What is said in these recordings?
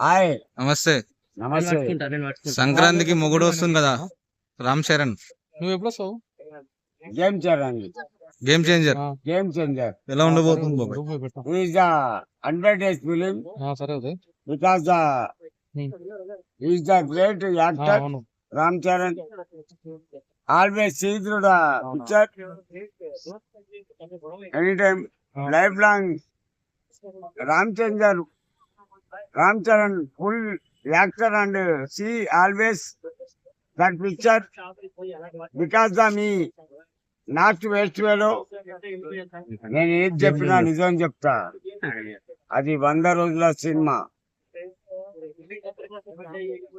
Hi. నమస్తే. నమస్తే. సంక్రాంతికి మొగుడు వస్తుంది కదా? రామ్ చరణ్. నువ్వు ఎప్పుడు వస్తావు? గేమ్ చేయండి గేమ్ చేంజర్. Game changer. ఎలా ఉండబోతుంది బాబాయ్. Is the hundred days film ఆ, సరే Uday. Because the. Is the great actor Ram Charan. Always see through the picture any time life long Ram Chandar Ram Charan full actor and see always that picture. Because the me north west వేలో నేను ఏది చెప్పినా నిజం చెప్తా. అది వంద రోజుల cinema.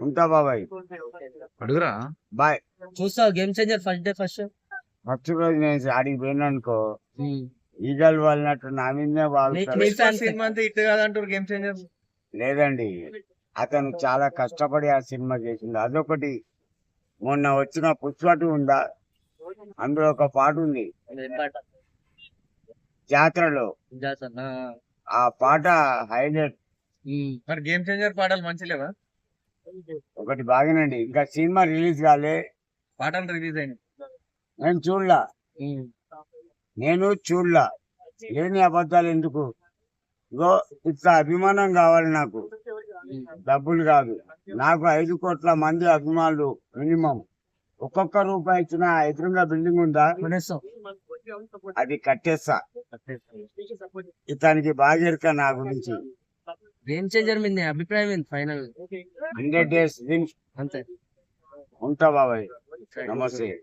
ఉంటా బాబాయ్. అడుగురా. బాయ్. చూస్తావు game changer first day first? First రోజు నేను ఆడికి పోయినా అనుకో ఈగల్ వాళ్ళనట్టు నా మీదనే వాగుతారు సినిమా అంతా ఇట్టు కాదంటారు గేమ్ చేంజర్ లేదండి. అతను చాలా కష్టపడి ఆ సినిమా చేసిండు. అదొకటి. మొన్న వచ్చిన పుష్పటు ఉందా? అందులో ఒక పాట ఉంది. జాతరలో. ఆ. పాట హైలైట్. మరి గేమ్ చేంజర్ పాటలు మంచి లేవా? ఒకటి బాగానండి ఇంకా సినిమా రిలీజ్ కాలే. పాటలు రిలీజ్ అయినాయి. నేను చూడలా. నేను చూడలా. లేని అబద్ధాలు ఎందుకు? ఇగో ఇట్లా అభిమానం కావాలి నాకు. డబ్బులు కాదు. నాకు ఐదు కోట్ల మంది అభిమానులు మినిమం. ఒక్కొక్క రూపాయి ఇచ్చిన ఎదురుగా బిల్డింగ్ ఉందా? అది కట్టేస్తా. ఇతనికి బాగా ఎరుక నా గురించి. గేమ్ చేంజర్ మీద నీ అభిప్రాయం ఏంది? ఫైనల్ హండ్రెడ్ డేస్ అంతే. ఉంటా బాబాయ్. నమస్తే.